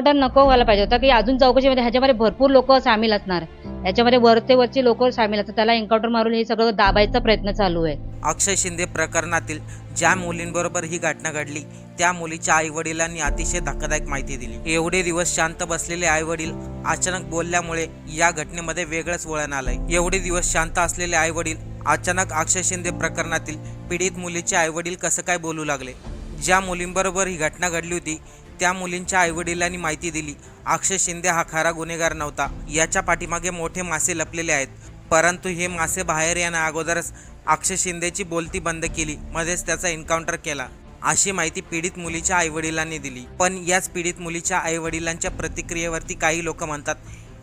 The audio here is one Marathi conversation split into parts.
ऑर्डर नको व्हायला पाहिजे होता की अजून चौकशीमध्ये ह्याच्यामध्ये भरपूर लोक सामील असणार. याच्यामध्ये वरते वरची लोक सामील असतात त्याला एन्काउंटर मारून हे सगळं दाबायचा प्रयत्न चालू आहे. अक्षय शिंदे प्रकरणातील ज्या मुलींबरोबर ही घटना घडली त्या मुलीच्या आई वडिलांनी अतिशय धक्कादायक माहिती दिली. एवढे दिवस शांत बसलेले आई वडील अचानक बोलल्यामुळे या घटनेमध्ये वेगळंच वळण आलंय. एवढे दिवस शांत असलेले आई वडील अचानक अक्षय शिंदे प्रकरणातील पीडित मुलीचे आई वडील कसं काय बोलू लागले? ज्या मुलींबरोबर ही घटना घडली होती त्या मुलींच्या आईवडिलांनी माहिती दिली. अक्षय शिंदे हा खरा गुन्हेगार नव्हता. याच्या पाठीमागे मोठे मासे लपलेले आहेत. परंतु हे मासे बाहेर येण्या अगोदरच अक्षय शिंदेची बोलती बंद केली. मध्येच त्याचा एन्काउंटर केला. अशी माहिती पीडित मुलीच्या आईवडिलांनी दिली. पण याच पीडित मुलीच्या आईवडिलांच्या प्रतिक्रियेवरती काही लोक म्हणतात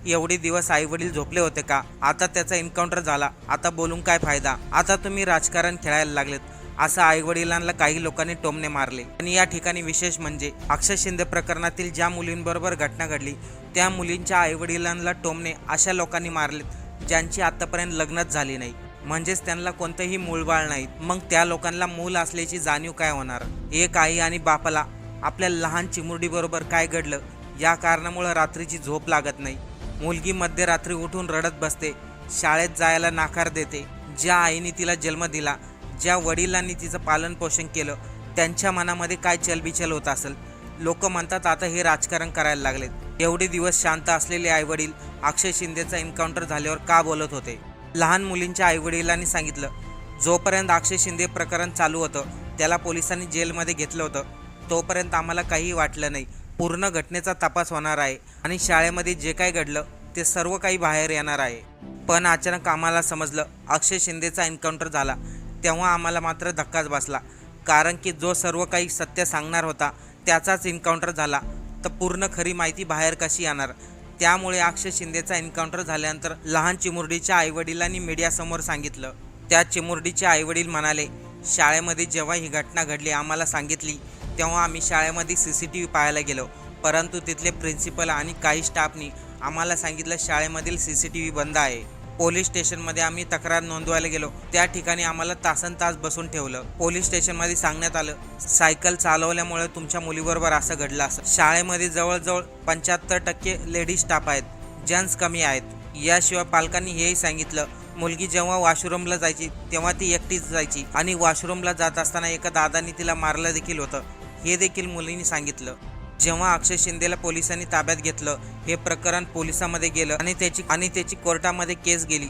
एवढे दिवस आईवडील झोपले होते का? आता त्याचा एन्काउंटर झाला. आता बोलून काय फायदा? आता तुम्ही राजकारण खेळायला लागलेत. असं आईवडिलांना काही लोकांनी टोमणे मारले. आणि या ठिकाणी विशेष म्हणजे अक्षय शिंदे प्रकरणातील ज्या मुलींबरोबर घटना घडली त्या मुलींच्या आईवडिलांना टोमणे अशा लोकांनी मारलेत ज्यांची आतापर्यंत लग्नच झाली नाही. म्हणजेच त्यांना कोणतंही मूळबाळ नाही. मग त्या लोकांना मूल असल्याची जाणीव काय होणार? एक आई आणि बापाला आपल्या लहान चिमुरडीबरोबर काय घडलं? या कारणामुळे रात्रीची झोप लागत नाही. मुलगी मध्यरात्री उठून रडत बसते शाळेत जायला नाकार देते. ज्या आईने तिला जन्म दिला ज्या वडिलांनी तिचं पालनपोषण केलं त्यांच्या मनामध्ये काय चलबिचल होत असेल? लोक म्हणतात आता हे राजकारण करायला लागलेत. एवढे दिवस शांत असलेले आईवडील अक्षय शिंदेचा एन्काउंटर झाल्यावर का बोलत होते? लहान मुलींच्या आईवडिलांनी सांगितलं जोपर्यंत अक्षय शिंदे प्रकरण चालू होतं त्याला पोलिसांनी जेलमध्ये घेतलं होतं तोपर्यंत आम्हाला काही वाटलं नाही. पूर्ण घटनेचा तपास होणार आहे आणि शाळेमध्ये जे काय घडलं ते सर्व काही बाहेर येणार आहे. पण अचानक आम्हाला समजलं अक्षय शिंदेचा एन्काउंटर झाला. तेव्हा आम्हाला मात्र धक्काच बसला. कारण की जो सर्व काही सत्य सांगणार होता त्याचाच एन्काउंटर झाला. तर पूर्ण खरी माहिती बाहेर कशी येणार? त्यामुळे अक्षय शिंदेचा एन्काउंटर झाल्यानंतर लहान चिमुरडीच्या आईवडिलांनी मीडियासमोर सांगितलं. त्या चिमुरडीचे आईवडील म्हणाले शाळेमध्ये जेव्हा ही घटना घडली आम्हाला सांगितली तेव्हा आम्ही शाळेमध्ये सी सी टी व्ही पाहायला गेलो. परंतु तिथले प्रिन्सिपल आणि काही स्टाफनी आम्हाला सांगितलं शाळेमधील सी सी टी व्ही बंद आहे. पोलीस स्टेशनमध्ये आम्ही तक्रार नोंदवायला गेलो. त्या ठिकाणी आम्हाला तासन तास बसून ठेवलं. पोलीस स्टेशनमध्ये सांगण्यात आलं सायकल चालवल्यामुळे तुमच्या मुलीबरोबर असं घडलं असं. शाळेमध्ये जवळजवळ पंच्याहत्तर टक्के लेडीज स्टाफ आहेत. जेंट्स कमी आहेत. याशिवाय पालकांनी हेही सांगितलं मुलगी जेव्हा वॉशरूमला जायची तेव्हा ती एकटीच जायची. आणि वॉशरूमला जात असताना एका दादानी तिला मारलं देखील होतं. हे देखील मुलींनी सांगितलं. जेव्हा अक्षय शिंदेला पोलिसांनी ताब्यात घेतलं हे प्रकरण पोलिसांमध्ये गेलं आणि त्याची आणि त्याची कोर्टामध्ये केस गेली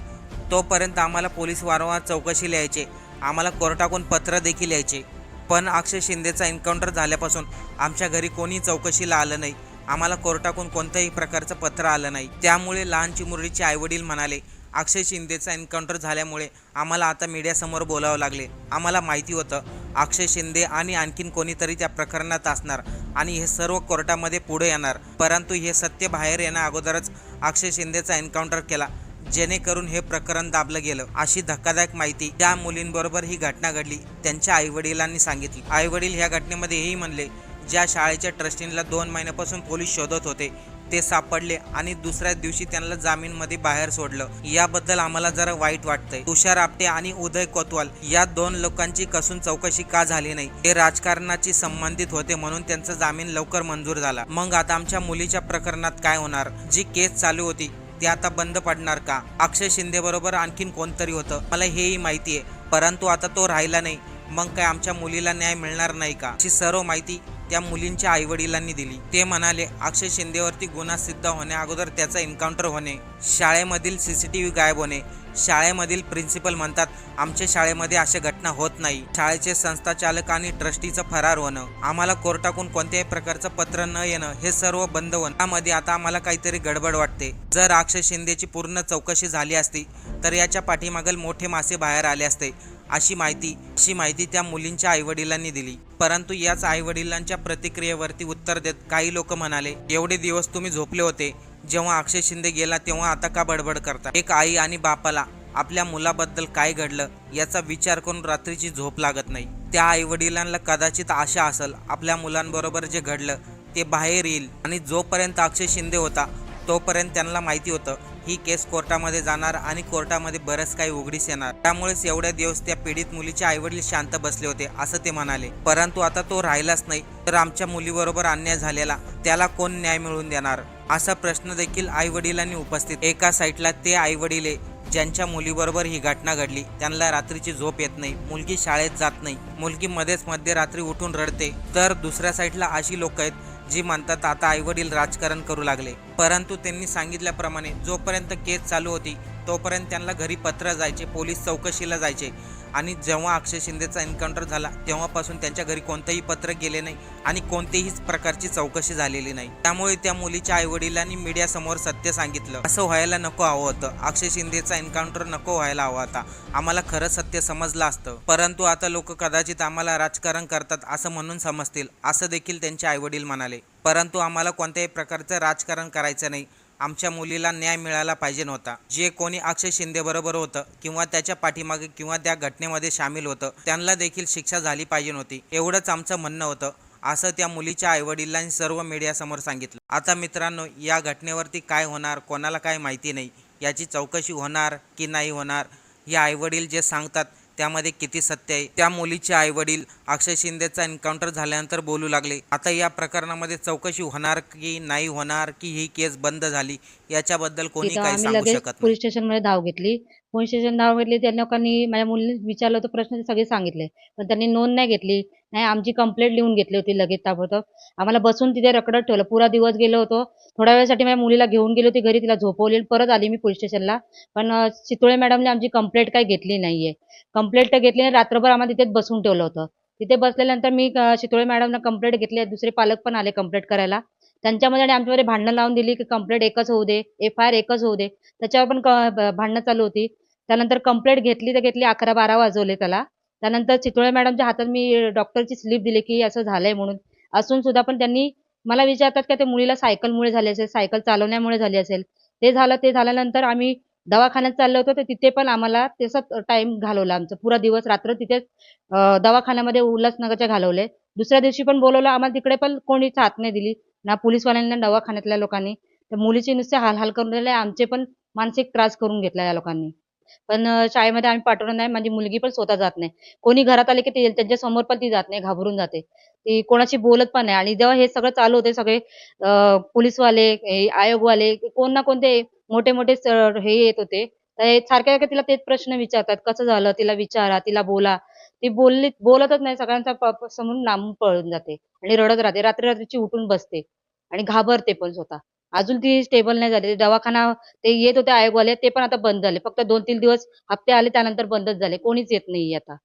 तोपर्यंत आम्हाला पोलीस वारंवार चौकशी लिहायचे. आम्हाला कोर्टाकडून पत्र देखील यायचे. पण अक्षय शिंदेचा एन्काउंटर झाल्यापासून आमच्या घरी कोणी चौकशीला आलं नाही. आम्हाला कोर्टाकडून कोणत्याही प्रकारचं पत्र आलं नाही. त्यामुळे लहान चिमुरडीचे आईवडील म्हणाले अक्षय शिंदेचा एन्काउंटर झाल्यामुळे आम्हाला आता मीडियासमोर बोलावं लागले. आम्हाला माहिती होतं अक्षय शिंदे आणि आणखीन कोणीतरी त्या प्रकरणात असणार. आणि हे सर्व कोर्टामध्ये पुढे येणार. परंतु हे सत्य बाहेर येण्या अगोदरच अक्षय शिंदेचा एन्काउंटर केला जेणेकरून हे प्रकरण दाबलं गेलं. अशी धक्कादायक माहिती त्या मुलींबरोबर ही घटना घडली त्यांच्या आईवडिलांनी सांगितली. आईवडील ह्या घटनेमध्ये हेही म्हणले ज्या शाळेच्या ट्रस्टींना दोन महिन्यापासून पोलीस शोधत होते ते सापडले आणि दुसऱ्या दिवशी त्यांना जामीनमध्ये बाहेर सोडलं. याबद्दल आम्हाला जरा वाईट वाटतंय. तुषार आपटे आणि उदय कोतवाल या दोन लोकांची कसून चौकशी का झाली नाही? हे राजकारणाची संबंधित होते म्हणून त्यांचा जामीन लवकर मंजूर झाला. मग आता आमच्या मुलीच्या प्रकरणात काय होणार? जी केस चालू होती ती आता बंद पडणार का? अक्षय शिंदे बरोबर आणखीन कोणतरी होतं? मला हेही माहिती आहे परंतु आता तो राहिला नाही. मग काय आमच्या मुलीला न्याय मिळणार नाही का? अशी सर्व माहिती त्या मुलींच्या आईवडिलांनी दिली. ते म्हणाले अक्षय शिंदेवरती गुन्हा सिद्ध होण्या अगोदर त्याचा एन्काउंटर होणे शाळेमधील सीसीटीव्ही गायब होणे. शाळेमधील प्रिन्सिपल म्हणतात आमच्या शाळेमध्ये अशा घटना होत नाही. शाळेचे संस्थाचालक आणि ट्रस्टीचं फरार होणं. आम्हाला कोर्टाकडून कोणत्याही प्रकारचं पत्र न येणं हे सर्व बंद होणं. त्यामध्ये आता आम्हाला काहीतरी गडबड वाटते. जर अक्षय शिंदेची पूर्ण चौकशी झाली असती तर याच्या पाठीमागल मोठे मासे बाहेर आले असते. अशी माहिती अशी माहिती त्या मुलींच्या आईवडिलांनी दिली. परंतु याच आईवडिलांच्या प्रतिक्रियेवरती उत्तर देत काही लोक म्हणाले एवढे दिवस तुम्ही झोपले होते जेव्हा अक्षय शिंदे गेला तेव्हा आता का बडबड करता? एक आई आणि बापाला आपल्या मुलाबद्दल काय घडलं याचा विचार करून रात्रीची झोप लागत नाही. त्या आईवडिलांना कदाचित आशा असेल आपल्या मुलांबरोबर जे घडलं ते बाहेर येईल. आणि जोपर्यंत अक्षय शिंदे होता तोपर्यंत त्यांना माहिती होतं ही केस कोर्टामध्ये जाणार आणि कोर्टामध्ये बरंच काही उघडीस येणार. त्यामुळेच एवढ्या दिवस त्या पीडित मुलीचे आईवडील शांत बसले होते असं ते म्हणाले. परंतु आता तो राहिलाच नाही तर आमच्या मुलीबरोबर अन्याय झालेला त्याला कोण न्याय मिळवून देणार? असा प्रश्न देखील आई वडिलांनी उपस्थित एका साईडला ते आई वडील ज्यांच्या मुलीबरोबर ही घटना घडली त्यांना रात्रीची झोप येत नाही मुलगी शाळेत जात नाही मुलगी मध्येच मध्यरात्री उठून रडते तर दुसऱ्या साईडला अशी लोक आहेत जी म्हणतात आता आईवडील राजकारण करू लागले. परंतु त्यांनी सांगितल्याप्रमाणे जोपर्यंत केस चालू होती तोपर्यंत त्यांना घरी पत्र जायचे पोलीस चौकशीला जायचे. आणि जेव्हा अक्षय शिंदेचा एन्काउंटर झाला तेव्हापासून त्यांच्या घरी कोणतंही पत्र गेले नाही आणि कोणतीही प्रकारची चौकशी झालेली नाही. त्यामुळे त्या मुलीच्या आईवडिलांनी मीडियासमोर सत्य सांगितलं. असं व्हायला नको हवं होतं अक्षय शिंदेचा एन्काउंटर नको व्हायला हवा होता आम्हाला खरं सत्य समजलं असतं. परंतु आता लोक कदाचित आम्हाला राजकारण करतात असं म्हणून समजतील असं देखील त्यांचे आईवडील म्हणाले. परंतु आम्हाला कोणत्याही प्रकारचं राजकारण करायचं नाही. आमच्या मुलीला न्याय मिळाला पाहिजे नव्हता. जे कोणी अक्षय शिंदे बरोबर होतं किंवा त्याच्या पाठीमागे किंवा त्या घटनेमध्ये सामील होतं त्यांना देखील शिक्षा झाली पाहिजे नव्हती. एवढंच आमचं म्हणणं होतं. असं त्या मुलीच्या आईवडिलांनी सर्व मीडियासमोर सांगितलं. आता मित्रांनो या घटनेवरती काय होणार कोणाला काय माहिती नाही याची चौकशी होणार की नाही होणार हे आईवडील जे सांगतात त्यामध्ये किती सत्य आहे? त्या मुलीचे आईवडील अक्षय शिंदेचा एन्काउंटर झाल्यानंतर बोलू लागले. आता या प्रकरणामध्ये चौकशी होणार की नाही होणार की ही केस बंद झाली याच्याबद्दल कोणी काही सांगू शकत नाही. पोलीस स्टेशनमध्ये धाव घेतली. पोलीस स्टेशन धाव घेतली त्या लोकांनी माझ्या मुलीने विचारलं होतं प्रश्न सगळे सांगितले. पण त्यांनी नोंद नाही घेतली. नाही आमची कंप्लेंट लिहून घेतली होती लगेच ताबडतोब. आम्हाला बसून तिथे रकडत ठेवलं. पुरा दिवस गेलो होतो. थोड्या वेळासाठी माझ्या मुलीला घेऊन गेली होती घरी. तिला झोपवली. परत आली मी पोलीस स्टेशनला पण चितोळे मॅडमने आमची कंप्लेंट काही घेतली नाहीये. कंप्लेंट तर घेतली नाही. रात्रभर आम्हाला तिथेच बसून ठेवलं होतं. तिथे बसल्यानंतर मी चितोळे मॅडमना कंप्लेंट घेतली. दुसरे पालक पण आले कंप्लेंट करायला. त्यांच्यामध्ये आणि आमच्यामध्ये भांडणं लावून दिली की कंप्लेंट एकच होऊ दे. एफ आय आर एकच होऊ दे. त्याच्यावर पण क- भांडणं चालू होती. त्यानंतर कंप्लेंट घेतली तर घेतली अकरा बारा वाजवले त्याला. त्यानंतर चितोळे मॅडमच्या हातात मी डॉक्टरची स्लिप दिली की असं झालंय म्हणून. असून सुद्धा पण त्यांनी मला विचारतात का ते मुलीला सायकलमुळे झाले असेल सायकल चालवण्यामुळे झाली असेल. ते झालं ते झाल्यानंतर आम्ही दवाखान्यात चाललो होतो तर तिथे पण आम्हाला तसाच टाइम घालवला आमचा. पुरा दिवस रात्र तिथेच दवाखान्यामध्ये उल्हासनगरच्या घालवले. दुसऱ्या दिवशी पण बोलवलं आम्हाला तिकडे पण कोणीच हात नाही दिली. ना पोलीसवाल्यांना दवाखान्यातल्या लोकांनी. तर मुलीचे नुसते हाल हाल करून दिले आमचे पण मानसिक त्रास करून घेतला या लोकांनी. पण शाळेमध्ये आम्ही पाठवलं नाही. माझी मुलगी पण स्वतः जात नाही. कोणी घरात आले की ते त्यांच्यासमोर पण ती जात नाही घाबरून जाते. ती कोणाशी बोलत पण नाही. आणि जेव्हा हे सगळं चालू होते सगळे पोलीसवाले आयोगवाले कोण ना कोणते मोठे मोठे हे येत होते. तर सारख्या सारखे तिला तेच प्रश्न विचारतात. कसं झालं? तिला विचारा तिला बोला. ती बोलली बोलतच नाही. सगळ्यांचा प- प- पळून जाते आणि रडत राहते. रात्री रात्रीची उठून बसते आणि घाबरते पण स्वतः. अजून ती स्टेबल नाही झाली. दवाखाना ते येत होते आयोगवाले ते पण आता बंद झाले. फक्त दोन तीन दिवस हप्ते आले त्यानंतर बंदच झाले. कोणीच येत नाही आता.